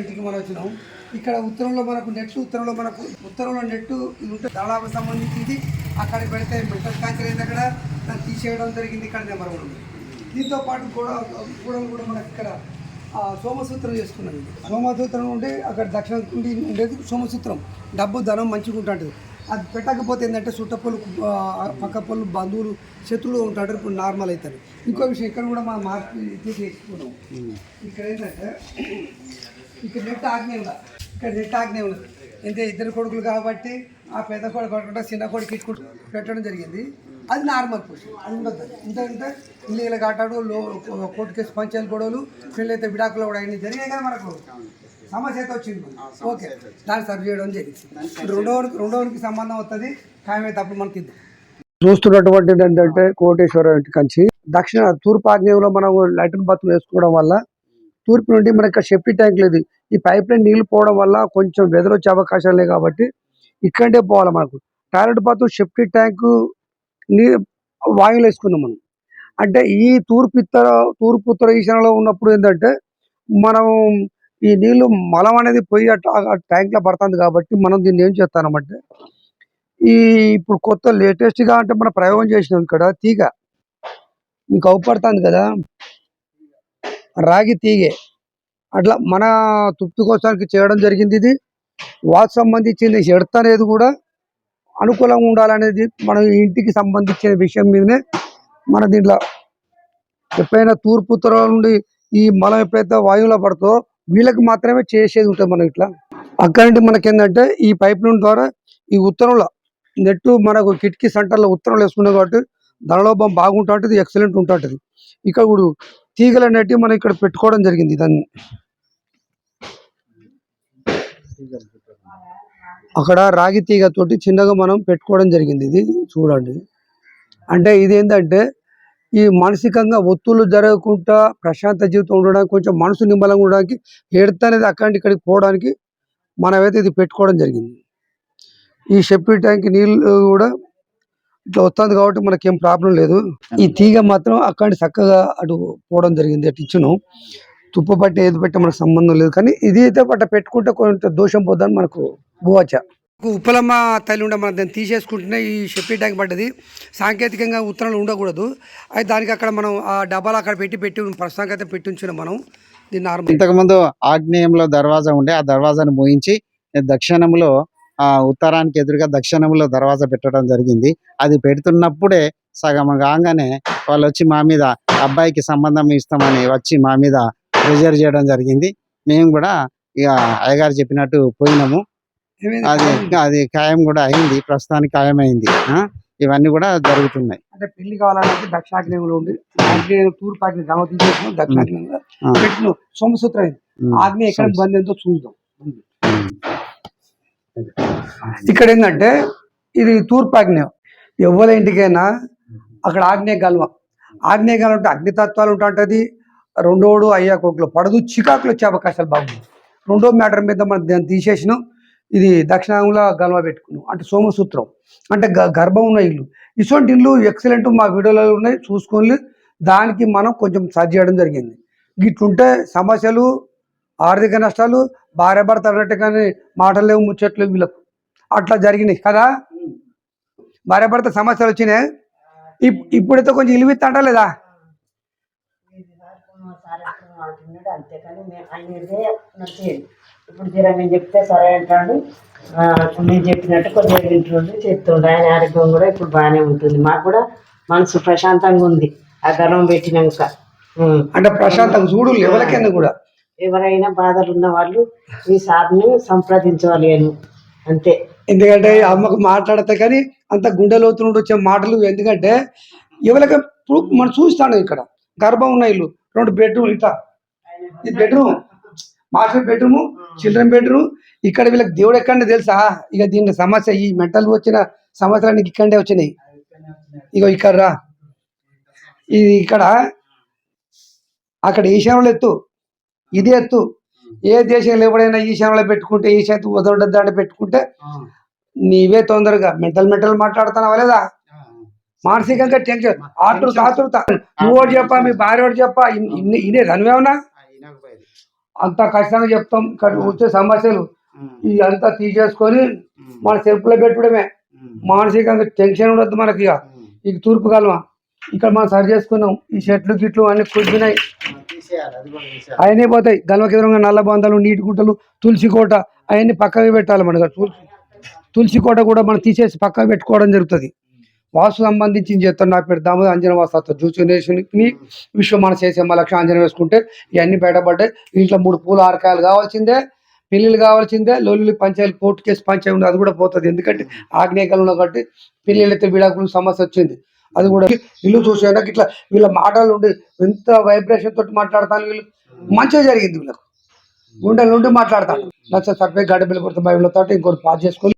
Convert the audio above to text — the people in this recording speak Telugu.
ఇంటికి మనం వచ్చినాం. ఇక్కడ ఉత్తరంలో మనకు నెట్ ఉత్తరంలో మనకు ఉత్తరంలో నెట్ ఇది ఉంటే దళాకు సంబంధించింది. అక్కడ పెడితే మెటల్ క్యాన్సర్ అయింది అక్కడ. దాన్ని తీసేయడం జరిగింది ఇక్కడ నెంబర్ వన్ దీంతో పాటు కూడా గోడలు కూడా మనకి ఇక్కడ సోమసూత్రం చేసుకున్నాం. సోమసూత్రం ఉంటే అక్కడ దక్షిణ ఉండేది సోమసూత్రం. డబ్బు ధనం మంచిగా ఉంటుంటుంది. అది పెట్టకపోతే ఏంటంటే చుట్టపొలు పక్క పళ్ళు బంధువులు శత్రువులు ఉంటాడు ఇప్పుడు నార్మల్ అవుతారు ఇంకో విషయం ఇక్కడ కూడా మనం మార్పు ఇది చేసుకున్నాం ఇక్కడ ఏంటంటే ఇక్కడ నెట్ ఆగ్నే ఉందా? ఇక్కడ నెట్ ఆగ్నే ఉన్నది. అంటే ఇద్దరు కొడుకులు కాబట్టి ఆ పెద్ద కొడుకు కొట్టుకుంటా చిన్న కొడుకు ఇట్టుకుంటూ పెట్టడం జరిగింది. అది నార్మల్ పొజిషన్ అది ఉండదు. ఎందుకంటే ఇల్లు ఇలా కాటాడు లో కోర్టు కేసు పంచాయతీ గొడవలు పెళ్ళైతే విడాకులు కూడా అన్ని జరిగాయి కదా మనకు. సమస్య అయితే వచ్చింది. ఓకే దాన్ని సర్వ్ చేయడం జరిగింది. రెండో రెండోనికి సంబంధం వస్తుంది ఖాయమైతే అప్పుడు మనకి ఇద్దాం. చూస్తున్నటువంటిది ఏంటంటే కోటేశ్వర ఇంటి కంచి. దక్షిణ తూర్పు ఆగ్నేయంలో మనం లైటిన్ బాత్రూమ్ వేసుకోవడం వల్ల తూర్పు నుండి మనకి సెఫ్టీ ట్యాంక్ లేదు. ఈ పైప్ లైన్ నీళ్ళు పోవడం వల్ల కొంచెం వెదర్ వచ్చే అవకాశాలు లేవు కాబట్టి ఇక్కడే పోవాలి మనకు. టాయిలెట్ బాత్రూమ్ సెఫ్టీ ట్యాంక్ నీ వాయువులు వేసుకున్నాం మనం. అంటే ఈ తూర్పు ఇతర తూర్పు ఉత్తర ఈశాన్యంలో ఉన్నప్పుడు ఏంటంటే మనం ఈ నీళ్ళు మలం అనేది పోయి ట్యాంక్లో పడుతుంది కాబట్టి మనం దీన్ని ఏం చేస్తామంటే ఈ ఇప్పుడు కొత్త లేటెస్ట్గా అంటే మనం ప్రయోగం చేసినాం ఇక్కడ తీగ. మీకు అవుపడుతుంది కదా రాగి తీగే. అట్లా మన తృప్తి కోసానికి చేయడం జరిగింది ఇది. వాటి సంబంధించిన ఎడత అనేది కూడా అనుకూలంగా ఉండాలనేది మన ఇంటికి సంబంధించిన విషయం మీదనే మన దీంట్లో ఎప్పుడైనా తూర్పు తరాల నుండి ఈ మలం ఎప్పుడైతే వాయువులో పడుతుందో వీళ్ళకి మాత్రమే చేసేది ఉంటుంది మనం ఇట్లా. అక్కడి నుండి మనకి ఏంటంటే ఈ పైప్ లైన్ ద్వారా ఈ ఉత్తరంలో నెట్ మనకు కిటికీ సెంటర్లో ఉత్తరంలో వేసుకున్నాం కాబట్టి ధనలోభం బాగుంటుంటుంది ఎక్సలెంట్ ఉంటుంటుంది. ఇక్కడ ఇప్పుడు తీగలు అనేటివి మనం ఇక్కడ పెట్టుకోవడం జరిగింది దాన్ని అక్కడ రాగి తీగతోటి చిన్నగా మనం పెట్టుకోవడం జరిగింది ఇది చూడండి. అంటే ఇది ఏంటంటే ఈ మానసికంగా ఒత్తులు జరగకుండా ప్రశాంత జీవితం ఉండడానికి కొంచెం మనసు నిమ్మలంగా ఉండడానికి ఎడత అనేది అక్కడి ఇక్కడికి పోవడానికి మనమైతే ఇది పెట్టుకోవడం జరిగింది. ఈ షెప్పి ట్యాంక్ నీళ్ళు కూడా ఇట్లా వస్తుంది కాబట్టి మనకేం ప్రాబ్లం లేదు. ఈ తీగ మాత్రం అక్కడి చక్కగా అటు పోవడం జరిగింది అటు ఇచ్చును. తుప్పు పట్టి ఏది పెట్టి మనకు సంబంధం లేదు. కానీ ఇది అయితే పట్ట పెట్టుకుంటే కొంత దోషం పోద్దని మనకు బువచ్చ ఉప్పలమ్మ తల్లి ఉండే మనం దాన్ని తీసేసుకుంటేనే ఈ షెప్పి ట్యాంక్ పడ్డది. సాంకేతికంగా ఉత్తరాలు ఉండకూడదు. అయితే దానికి అక్కడ మనం ఆ డబ్బాలు అక్కడ పెట్టి పెట్టి ప్రస్తుతానికి అయితే పెట్టి ఉంచున్నాం మనం. దీన్ని నార్మల్. ఇంతకుముందు ఆగ్నేయంలో దర్వాజా ఉండే ఆ దర్వాజాను మోయించి దక్షిణంలో ఆ ఉత్తరానికి ఎదురుగా దక్షిణంలో దర్వాజా పెట్టడం జరిగింది. అది పెడుతున్నప్పుడే సగం కాగానే వాళ్ళు వచ్చి మా మీద అబ్బాయికి సంబంధం ఇస్తామని వచ్చి మా మీద ప్రెజర్ చేయడం జరిగింది. మేము కూడా ఇక అయ్యగారు చెప్పినట్టు పోయినాము. అది అది ఖాయం కూడా అయింది ప్రస్తుతానికి ఖాయమైంది. ఆ? ఇవన్నీ కూడా జరుగుతున్నాయి. అంటే పెళ్ళి కావాలంటే దక్షిణాగ్నేయంలో ఉంది. ఆగ్నేయం తూర్పు ఆగ్నేయం గమ తీసేసిన దక్షిణాగ్నేయంలో. పెట్టిన సోమసూత్రం. ఆగ్నేయ ఎక్కడ బంద్ ఎంతో చూద్దాం. ఇక్కడ ఏంటంటే ఇది తూర్పు ఆగ్నేయం ఎవరి ఇంటికైనా అక్కడ ఆగ్నేయ గల్వ. ఆగ్నేయ గల్వ అంటే అగ్నితత్వాలు ఉంటుంటది రెండోడు అయ్యా కొడుకులు పడదు చికాకులు వచ్చే అవకాశాలు బాగుంది రెండో మ్యాటర్ మీద మనం దాన్ని తీసేసినాం. ఇది దక్షిణాంగుల గల్వ పెట్టుకున్నాం. అంటే సోమసూత్రం. అంటే గ- గర్భం ఉన్న ఇల్లు. ఇటువంటి ఇల్లు ఎక్సలెంట్ మా వీడియోలో ఉన్నాయి. చూసుకొని దానికి మనం కొంచెం సర్చ్ చేయడం జరిగింది. ఇట్లుంటే సమస్యలు ఆర్థిక నష్టాలు భార్య భర్త అన్నట్టు కానీ మాటలు ముచ్చట్లు వీళ్ళకు. అట్లా జరిగినాయి కదా? భార్య భర్త సమస్యలు వచ్చినాయి. ఇప్- ఇప్పుడైతే కొంచెం ఇలివిత్తంట లేదా? అంతేకాని ఇప్పుడు జర చెప్తే సరే అంటాడు. మేము చెప్పినట్టు కొద్దిగా వింటుండే చెప్తుండే. ఆయన ఆరోగ్యం కూడా ఇప్పుడు బాగానే ఉంటుంది. మాకు కూడా మనసు ప్రశాంతంగా ఉంది. ఆ గర్వం పెట్టినాక. అంటే ప్రశాంతంగా చూడు ఎవరికైనా కూడా. ఎవరైనా బాధలు ఉన్న వాళ్ళు మీ సార్ని సంప్రదించవాలి అని. అంతే. ఎందుకంటే ఈ అమ్మకు మాట్లాడతా కానీ అంత గుండె లోతు నుండి వచ్చే మాటలు ఎందుకంటే ఎవరికి మనం చూస్తాను ఇక్కడ. గర్భం ఉన్న ఇల్లు రెండు బెడ్రూమ్ ఇట్లా. ఇది bedroom master bedroom children bedroom? ఇక్కడ వీళ్ళకి దేవుడు ఎక్కడనే తెలుసా? ఇక దీని సమస్య ఈ మెంటల్ వచ్చిన సమస్యలన్నీ ఇక్కడే వచ్చినాయి. ఇగో ఇక్కడ రా. ఇది ఇక్కడ. అక్కడ ఈశాన్యంలో ఎత్తు. ఇది ఎత్తు. ఏ దేశంలో ఎవడైనా ఈశాన్యంలో పెట్టుకుంటే ఈశాన్య వదలడం దాంట్లో పెట్టుకుంటే నీవే తొందరగా. మెంటల్ మెంటల్ మాట్లాడుతున్నావా లేదా? మానసికంగా టెన్షన్ ఆతృత ఆతృత. నువ్వు చెప్పా మీ భార్య చెప్పా ఇన్- ఇన్ని ఇనే నువ్వేమన్నా అంత ఖచ్చితంగా చెప్తాం. ఇక్కడ వచ్చే సమస్యలు అంతా తీసేసుకొని మన చెప్పులో పెట్టుడమే. మానసికంగా టెన్షన్ ఉండదు మనకి ఇక. ఇక తూర్పు కాలం ఇక్కడ మనం సరి చేసుకున్నాం. ఈ చెట్లు గిట్లు అన్ని కుదిరినాయి అవన్నీ పోతాయి. గల్వకి ఎదురుగా నల్ల బంధాలు నీటి గుంటలు తులసి కోట. అవన్నీ పక్కకి పెట్టాలి మనకు. తులసి తులసి కోట కూడా మనం తీసేసి పక్కకు పెట్టుకోవడం జరుగుతుంది. వాసు సంబంధించి చేస్తాను నా పేరు దామోదర్ అంజన వాస్తు జ్యోతిని విశ్వ మన చేసేమ్మ లక్ష అంజన వేసుకుంటే ఇవన్నీ బయటపడ్డాయి. ఇంట్లో మూడు పూల ఆరకాయలు కావాల్సిందే పెళ్ళిళ్ళు కావాల్సిందే లొల్లి పంచాయతీ కోర్టు కేసు పంచాయతీ ఉంది అది కూడా పోతుంది. ఎందుకంటే ఆగ్నేయకాలంలో కాబట్టి పెళ్ళిళ్ళు అయితే విడాకులు సమస్య వచ్చింది. అది కూడా ఇల్లు చూసేయడానికి ఇట్లా వీళ్ళ మాటలు ఉండి ఎంత వైబ్రేషన్ తోటి మాట్లాడతాను వీళ్ళు. మంచిగా జరిగింది వీళ్ళకు. గుండెల నుండి మాట్లాడతాను. నచ్చ సర్పే గడ్డ బిల్లు కొడుతూ బైబిల్ తోటి ఇంకోటి పాస్ చేసుకొని